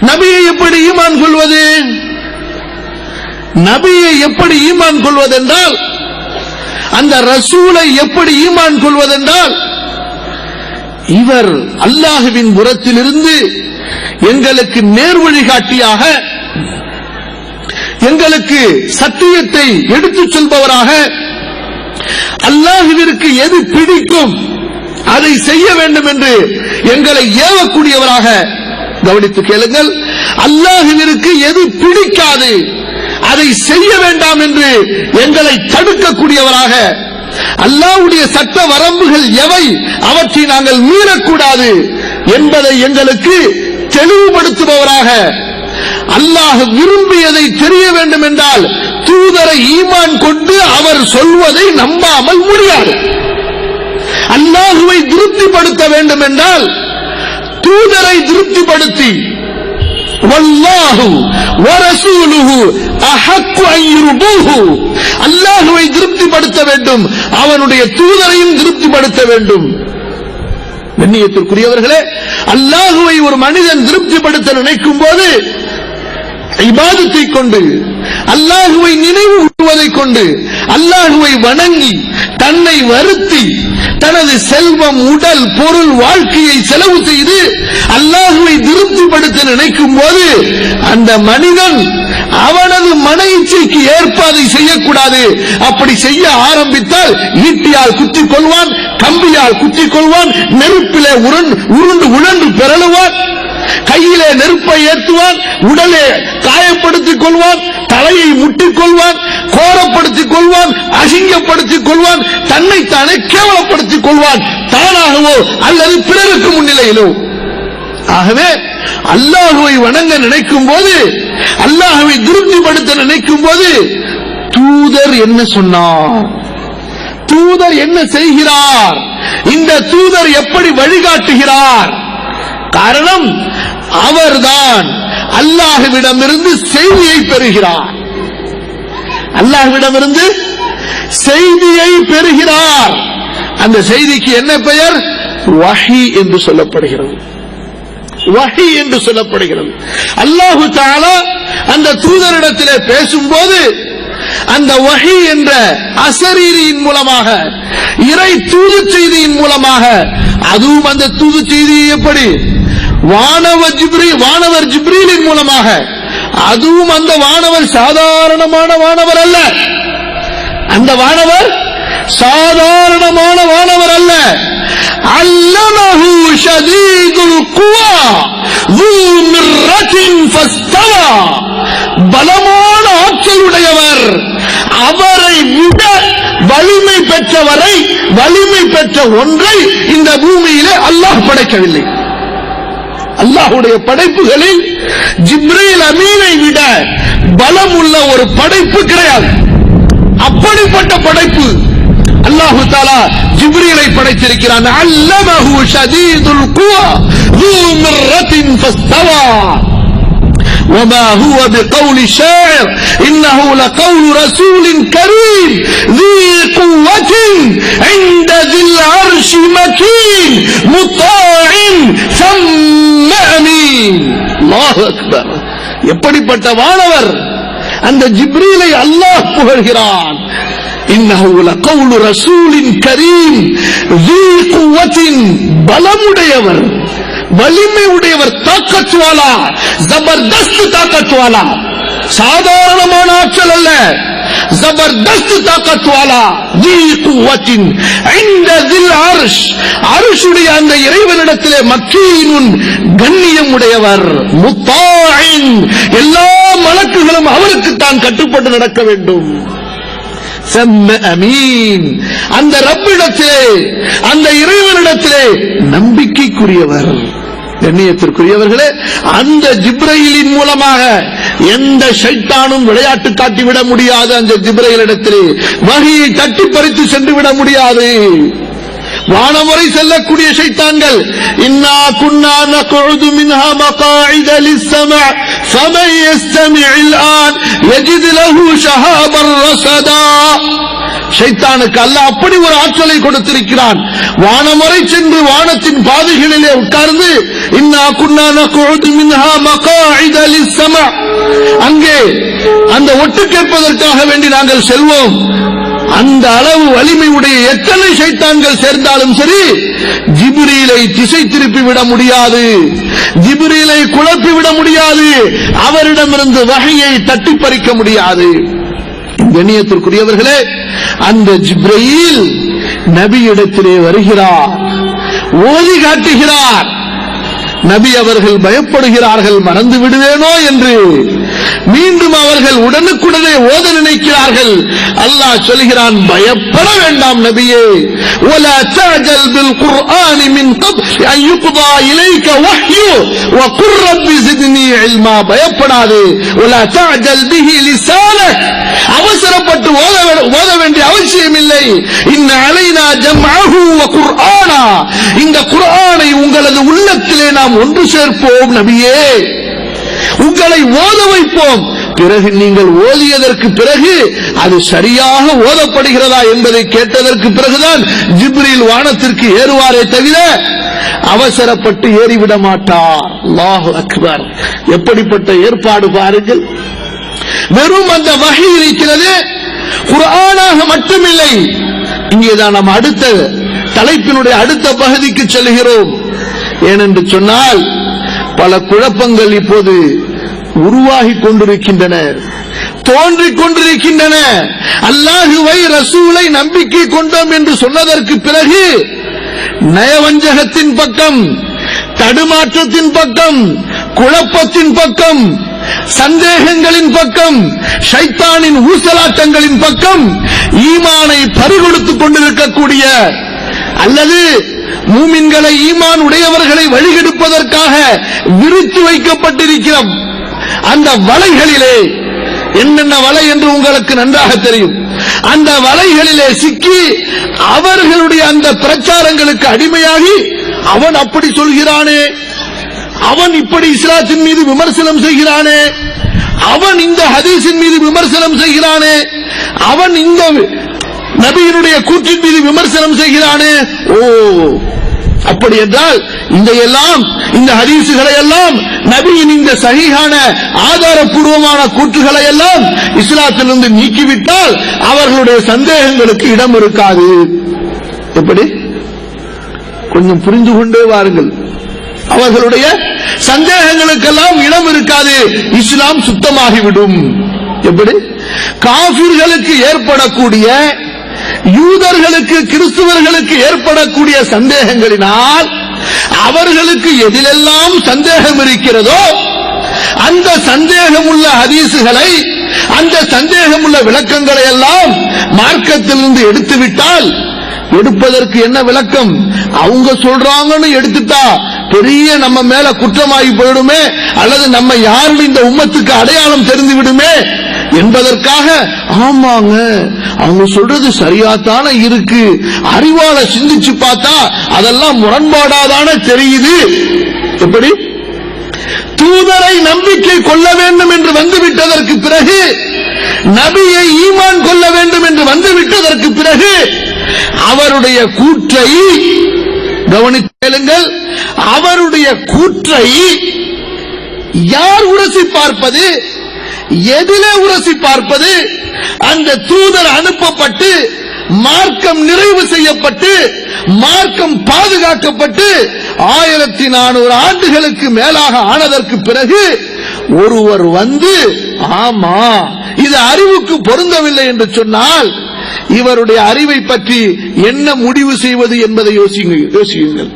நபியை எப்படி ஈமான் கொள்வது? நபியை எப்படி ஈமான் கொள்வதென்றால் அந்த ரசூலை எப்படி ஈமான் கொள்வதென்றால் இவர் அல்லாஹுவின் புறத்திலிருந்து எங்களுக்கு நேர் வழிகாட்டியாக எங்களுக்கு சத்தியத்தை எடுத்துச் சொல்பவராக அல்லாஹுவிற்கு எது பிடிக்கும் அதை செய்ய வேண்டும் என்று எங்களை ஏவக்கூடியவராக கவனித்து கேளுங்கள். அல்லாஹுவிற்கு எது பிடிக்காது அதை செய்ய வேண்டாம் என்று எங்களை தடுக்கக்கூடியவராக. அல்லாஹ்வுடைய சட்ட வரம்புகள் எவை அவற்றை நாங்கள் மீறக்கூடாது என்பதை எங்களுக்கு தெளிவுபடுத்துபவராக. அல்லாஹ் விரும்பியதை தெரிய வேண்டும் என்றால் தூதரை ஈமான் கொண்டு அவர் சொல்வதை நம்பாமல் முடியாது. அல்லாஹுவை திருப்திப்படுத்த வேண்டும் என்றால் தூதரை திருப்திப்படுத்தி அல்லாஹுவை திருப்திப்படுத்த வேண்டும் அவனுடைய தூதரையும் திருப்திப்படுத்த வேண்டும். கண்ணியத்திற்குரியவர்களே அல்லாஹுவை ஒரு மனிதன் திருப்திப்படுத்த நினைக்கும் போது இபாதத்தை கொண்டு அல்லாஹுவை நினைவு கூறுவதைக் கொண்டு அல்லாஹுவை வணங்கி தன்னை வருத்தி தனது செல்வம் உடல் பொருள் வாழ்க்கையை செலவு செய்து அல்லாஹுவை திருப்திப்படுத்த நினைக்கும் போது அந்த மனிதன் அவனது மன இச்சைக்கு ஏற்ப அதை செய்யக்கூடாது. அப்படி செய்ய ஆரம்பித்தால் ஈட்டியால் குத்திக் கொள்வான் கம்பியால் குத்திக் கொள்வான் நெருப்பிலே உருண்டு உருண்டு உழன்று பெறலுவான். கையிலே நெருப்பை ஏற்றுவான் உடலை காயப்படுத்திக் கொள்வான் தலையை முட்டிக் கொள்வான் கோரப்படுத்திக் கொள்வான் அசிங்கப்படுத்திக் கொள்வான் தன்னை தானே கேவலப்படுத்திக் கொள்வான். தானாகவோ அல்லது பிறருக்கு முன்னிலையிலோ. ஆகவே அல்லாஹுவை வணங்க நினைக்கும் போது அல்லாஹுவை திருப்திப்படுத்த நினைக்கும் போது தூதர் என்ன சொன்னார்? தூதர் என்ன செய்கிறார்? இந்த தூதர் எப்படி வழிகாட்டுகிறார்? காரணம் அவர்தான். அல்லாஹுவிடமிருந்து செய்தியை பெறுகிறார். அல்லாஹுவிடமிருந்து செய்தியை பெறுகிறார். அந்த செய்திக்கு என்ன பெயர்? வஹி என்று சொல்லப்படுகிறது. வஹி என்று சொல்லப்படுகிறது. அல்லாஹு தாலா அந்த தூதரிடத்திலே பேசும்போது அந்த வஹி என்ற அசரீரியின் மூலமாக இறை தூது செய்தியின் மூலமாக அதுவும் அந்த தூது செய்தி எப்படி? வானவர் ஜிப்ரி வானவர் ஜிப்ரீலின் மூலமாக அதுவும் அந்த வானவர் சாதாரணமான வானவர் அல்ல அந்த வானவர் சாதாரணமான வானவர் அல்ல அல்லமஹு ஷதீதுல் குவா ذو مرة فاستوى பலமான ஆற்றலுடையவர் அவரை விட வலிமை பெற்றவரை வலிமை பெற்ற ஒன்றை இந்த பூமியிலே அல்லாஹ் படைக்கவில்லை அல்லாஹுடைய படைப்புகளில் ஜிப்ரீல் அமீனை விட பலம் உள்ள ஒரு படைப்பு கிடையாது அப்படிப்பட்ட படைப்பு அல்லாஹு தாலா ஜிப்ரீலை படைத்திருக்கிறான் அல்லமஹு ஷதீதுல் குவா ذو مرة فاستوى وما هو بقول شاعر إنه لقول رسول كريم ذي قوة عند ذي العرش مكين مطاع ثم أمين الله أكبر எப்படிப்பட்ட வாழவர் அந்த ஜிப்ரீலை அல்லாஹ் புகழ்கிறான். பலமுடையவர். வலிமை உடையவர் தாக்கத்துவாலா ஜபர்தஸ்து தாக்கத்துவாலா சாதாரணமான ஆற்றல் அல்ல. ஜபர்தஸ்த் தாக்கத் வாலா ஜீ குவத்தின் அருஷ் அருஷுடைய அந்த இறைவனிடத்தில் மக்கீனுன் கண்ணியம் உடையவர் முத்தாயின் எல்லா மலக்குகளும் அவருக்கு தான் கட்டுப்பட்டு நடக்க வேண்டும். செம்ம அந்த ரப்பிடத்திலே அந்த இறைவனிடத்திலே நம்பிக்கைக்குரியவர். கண்ணியத்திற்குரியவர்களே அந்த ஜிப்ரையிலின் மூலமாக எந்த சைத்தானும் விளையாட்டு காட்டிவிட முடியாது அந்த திபிரையிடத்தில் வகையை தட்டி பறித்து சென்று விட முடியாது. வானமுறை செல்லக்கூடிய சைத்தான்கள் இன்னா குன்னா நகுது மின்ஹா மகாயித லிஸ்ஸமா ஃபமன் யஸ்தமிஇல் ஆன் யஜிது லஹு ஷஹாபர் ரஸதா. ஷைத்தானுக்கு அல்ல அப்படி ஒரு ஆற்றலை கொடுத்திருக்கிறான். வானமுறை சென்று வானத்தின் பாதைகளிலே உட்கார்ந்து இன்னா குன்னா அங்கே அந்த ஒட்டு கேட்பதற்காக வேண்டி நாங்கள் செல்வோம். அந்த அளவு வலிமை உடைய எத்தனை சைத்தான்கள் சேர்ந்தாலும் சரி ஜிபிரியிலை திசை திருப்பி விட முடியாது. ஜிபிரியிலை குழப்பி விட முடியாது. அவரிடமிருந்து வகையை தட்டி பறிக்க முடியாது. கண்ணியத்திற்குரியவர்களே அந்த ஜிப்ரையில் நபியிடத்திலே வருகிறார் ஓதி காட்டுகிறார். நபி அவர்கள் பயப்படுகிறார்கள் மறந்து விடுவேனோ என்று மீண்டும் அவர்கள் உடனுக்குடனே ஓத நினைக்கிறார்கள் அல்லாஹ் சொல்கிறான் பயப்பட வேண்டாம் நபியே ولا تعجل بالقرآن من قبل أن يقضى إليك وحيه وقل رب زدني علما பயப்படாதே ولا تعجل به لسانك அவசரப்பட்டு ஓத வே- ஓத வேண்டிய அவசியம் இல்லை இன்ன அலைனா ஜம்அஹு வ குர்ஆனா இந்த குர்ஆனை உங்களது உள்ளத்திலே நாம் ஒன்று சேர்ப்போம் நபியே. உங்களை ஓத வைப்போம். பிறகு நீங்கள் ஓதியதற்கு பிறகு அது சரியாக ஓதப்படுகிறதா என்பதை கேட்டதற்கு பிறகுதான் ஜிப்ரில் வானத்திற்கு ஏறுவாரே தவிர அவசரப்பட்டு ஏறிவிட மாட்டார். அல்லாஹு அக்பர். எப்படிப்பட்ட ஏற்பாடு பாருங்கள். வெறும் அந்த வகை இருக்கிறது. குரானாக மட்டுமில்லை. இங்கேதான் நாம் அடுத்த தலைப்பினுடைய அடுத்த பகுதிக்கு செல்கிறோம். ஏனென்று சொன்னால் பல குழப்பங்கள் இப்போது உருவாகி கொண்டிருக்கின்றன. தோன்றிக் கொண்டிருக்கின்றன. அல்லாஹுவை ரசூலை நம்பிக்கை கொண்டோம் என்று சொன்னதற்கு பிறகு நயவஞ்சகத்தின் பக்கம் தடுமாற்றத்தின் பக்கம் குழப்பத்தின் பக்கம் சந்தேகங்களின் பக்கம் ஷைத்தானின் ஊசலாட்டங்களின் பக்கம் ஈமானை பறிகொடுத்துக் கொண்டிருக்கக்கூடிய அல்லது மூமின்களை ஈமான் உடையவர்களை வழிகெடுப்பதற்காக விரித்து வைக்கப்பட்டிருக்கிற அந்த வலைகளிலே என்னென்ன வலை என்று உங்களுக்கு நன்றாக தெரியும். அந்த வலைகளிலே சிக்கி அவர்களுடைய அந்த பிரச்சாரங்களுக்கு அடிமையாகி அவன் அப்படி சொல்கிறானே. அவன் இப்படி இஸ்லாத்தின் மீது விமர்சனம் செய்கிறானே. அவன் இந்த ஹதீஸின் மீது விமர்சனம் செய்கிறானே. அவன் இந்த நபியினுடைய கூற்றின் மீது விமர்சனம் செய்கிறானே? ஓ அப்படி என்றால் இந்த எல்லாம் இந்த ஹதீசுகளை எல்லாம் நபியின் இந்த சகிகான ஆதாரப்பூர்வமான கூற்றுகளை எல்லாம் இஸ்லாத்திலிருந்து நீக்கிவிட்டால் அவர்களுடைய சந்தேகங்களுக்கு இடம் இருக்காது. எப்படி? கொஞ்சம் புரிந்து கொண்டே வாருங்கள். அவர்களுடைய சந்தேகங்களுக்கெல்லாம் இடம் இருக்காது. இஸ்லாம் சுத்தமாகிவிடும். எப்படி? காபிர்களுக்கு ஏற்படக்கூடிய யூதர்களுக்கு கிறிஸ்துவர்களுக்கு ஏற்படக்கூடிய சந்தேகங்களினால் அவர்களுக்கு எதிலெல்லாம் சந்தேகம் இருக்கிறதோ அந்த சந்தேகமுள்ள ஹதீசுகளை அந்த சந்தேகமுள்ள விளக்கங்களை எல்லாம் மார்க்கத்திலிருந்து எடுத்துவிட்டால் எடுப்பதற்கு என்ன விளக்கம்? அவங்க சொல்றாங்கன்னு எடுத்துட்டா பெரிய நம்ம மேல குற்றமாகி போயிடுமே அல்லது நம்ம யாரும் இந்த உம்மத்துக்கு அடையாளம் தெரிந்து விடுமே என்பதற்காக ஆமாங்க அவங்க சொல்றது சரியாத்தான இருக்கு. அறிவால சிந்திச்சு பார்த்தா அதெல்லாம் முரண்பாடாதான தெரியுது. எப்படி? தூதரை நம்பிக்கை கொள்ள வேண்டும் என்று வந்துவிட்டதற்கு பிறகு நபியை ஈமான் கொள்ள வேண்டும் என்று வந்துவிட்டதற்கு பிறகு அவருடைய கூற்றை கவனித்தேளுங்கள் அவருடைய கூற்றை யார் உரசி பார்ப்பது? எதிலே உரசி பார்ப்பது அந்த தூதர் அனுப்பப்பட்டு மார்க்கம் நிறைவு செய்யப்பட்டு மார்க்கம் பாதுகாக்கப்பட்டு ஆயிரத்தி நானூறு ஆண்டுகளுக்கு மேலாக ஆனதற்கு பிறகு ஒருவர் வந்து ஆமா இது அறிவுக்கு பொருந்தவில்லை என்று சொன்னால் இவருடைய அறிவை பற்றி என்ன முடிவு செய்வது என்பதை யோசிங்க யோசியுங்கள்.